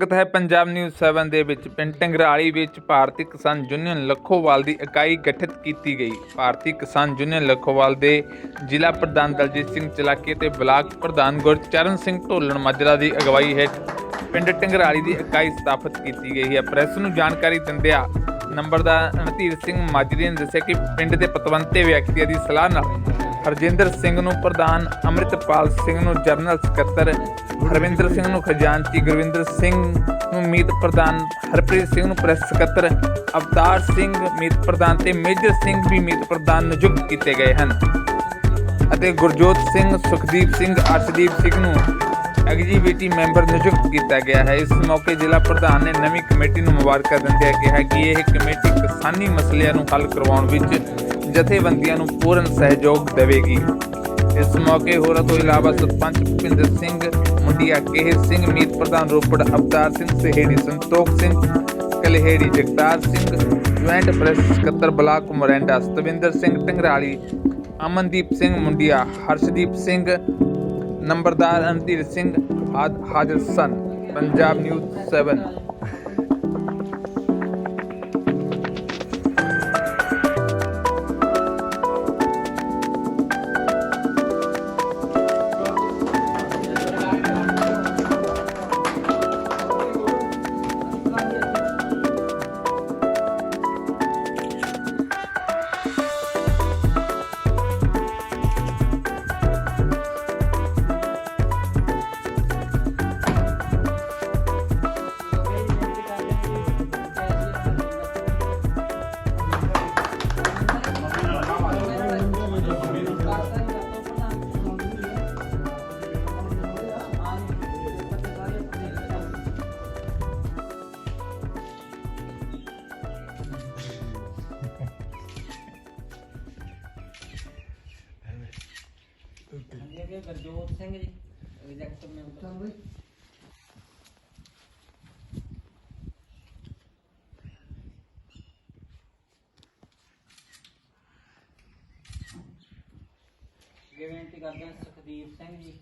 ਸਵਾਗਤ ਹੈ ਪੰਜਾਬ ਨਿਊਜ਼ 7 ਦੇ ਵਿੱਚ। ਪਿੰਡ ਟੰਗਰਾਲੀ ਵਿੱਚ ਭਾਰਤੀ ਕਿਸਾਨ ਯੂਨੀਅਨ ਲੱਖੋਵਾਲ ਦੀ ਇਕਾਈ ਗਠਿਤ ਕੀਤੀ ਗਈ। ਭਾਰਤੀ ਕਿਸਾਨ ਯੂਨੀਅਨ ਲੱਖੋਵਾਲ ਦੇ ਜ਼ਿਲ੍ਹਾ ਪ੍ਰਧਾਨ ਦਲਜੀਤ ਸਿੰਘ ਚਲਾਕੀ ਤੇ ਬਲਾਕ ਪ੍ਰਧਾਨ ਗੁਰਚਰਨ ਸਿੰਘ ਢੋਲਣ ਮਾਜਰਾ ਦੀ ਅਗਵਾਈ ਹੇਠ ਪਿੰਡ ਟੰਗਰਾਲੀ ਦੀ ਇਕਾਈ ਸਥਾਪਿਤ ਕੀਤੀ ਗਈ ਹੈ। ਪ੍ਰੈਸ ਨੂੰ ਜਾਣਕਾਰੀ ਦਿੰਦਿਆਂ ਨੰਬਰਦਾਰ ਰਣਧੀਰ ਸਿੰਘ ਮਾਜਰੀ ਨੇ ਦੱਸਿਆ ਕਿ ਪਿੰਡ ਦੇ ਪਤਵੰਤੇ ਵਿਅਕਤੀਆਂ ਦੀ ਸਲਾਹ ਨਾਲ ਹਰਜਿੰਦਰ ਸਿੰਘ ਨੂੰ ਪ੍ਰਧਾਨ, ਅੰਮ੍ਰਿਤਪਾਲ ਸਿੰਘ ਨੂੰ ਜਨਰਲ ਸਕੱਤਰ, ਹਰਵਿੰਦਰ ਸਿੰਘ ਨੂੰ ਖਜ਼ਾਨਚੀ, ਗੁਰਵਿੰਦਰ ਸਿੰਘ ਨੂੰ ਮੀਤ ਪ੍ਰਧਾਨ, ਹਰਪ੍ਰੀਤ ਸਿੰਘ ਨੂੰ ਪ੍ਰੈਸ ਸਕੱਤਰ, ਅਵਤਾਰ ਸਿੰਘ ਮੀਤ ਪ੍ਰਧਾਨ ਤੇ ਮੇਜਰ ਸਿੰਘ ਵੀ ਮੀਤ ਪ੍ਰਧਾਨ ਨਿਯੁਕਤ ਕੀਤੇ ਗਏ ਹਨ। ਅਤੇ ਗੁਰਜੋਤ ਸਿੰਘ, ਸੁਖਦੀਪ ਸਿੰਘ, ਅਰਸ਼ਦੀਪ ਸਿੰਘ ਨੂੰ ਐਗਜੀਬੀਟੀ ਮੈਂਬਰ ਨਿਯੁਕਤ ਕੀਤਾ ਗਿਆ ਹੈ। ਇਸ ਮੌਕੇ ਜ਼ਿਲ੍ਹਾ ਪ੍ਰਧਾਨ ਨੇ ਨਵੀਂ ਕਮੇਟੀ ਨੂੰ ਮੁਬਾਰਕਾਂ ਦਿੰਦਿਆਂ ਕਿਹਾ ਕਿ ਇਹ ਕਮੇਟੀ ਕਿਸਾਨੀ ਮਸਲਿਆਂ ਨੂੰ ਹੱਲ ਕਰਵਾਉਣ ਵਿੱਚ ਜਥੇਬੰਦੀਆਂ ਨੂੰ ਪੂਰਨ ਸਹਿਯੋਗ ਦੇਵੇਗੀ। ਇਸ ਮੌਕੇ ਹੋਰਾਂ ਤੋਂ ਇਲਾਵਾ ਸਰਪੰਚ ਭੁਪਿੰਦਰ ਸਿੰਘ, ਮੁੰਡੀਆ ਕੇਹਰ ਸਿੰਘ, ਮੀਤ ਪ੍ਰਧਾਨ ਰੋਪੜ ਅਵਤਾਰ ਸਿੰਘ, ਸਹੇੜੀ ਸੰਤੋਖ ਸਿੰਘ, ਕਲਹੇੜੀ ਜਗਤਾਰ ਸਿੰਘ, ਜੁਆਇੰਟ ਪ੍ਰੈਸ ਸਕੱਤਰ ਬਲਾਕ ਮੋਰੈਂਡਾ ਸਤਵਿੰਦਰ ਸਿੰਘ ਟੰਗਰਾਲੀ ਅਮਨਦੀਪ ਸਿੰਘ, ਮੁੰਡੀਆ ਹਰਸ਼ਦੀਪ ਸਿੰਘ, ਨੰਬਰਦਾਰ ਰਣਧੀਰ ਸਿੰਘ ਆਦਿ ਹਾਜ਼ਰ ਸਨ। Punjab news 7 Gurjot Singh ji executive member ਅੱਗੇ ਬੇਨਤੀ ਕਰਦੇ ਹਾਂ ਸੁਖਦੀਪ ਸਿੰਘ ਜੀ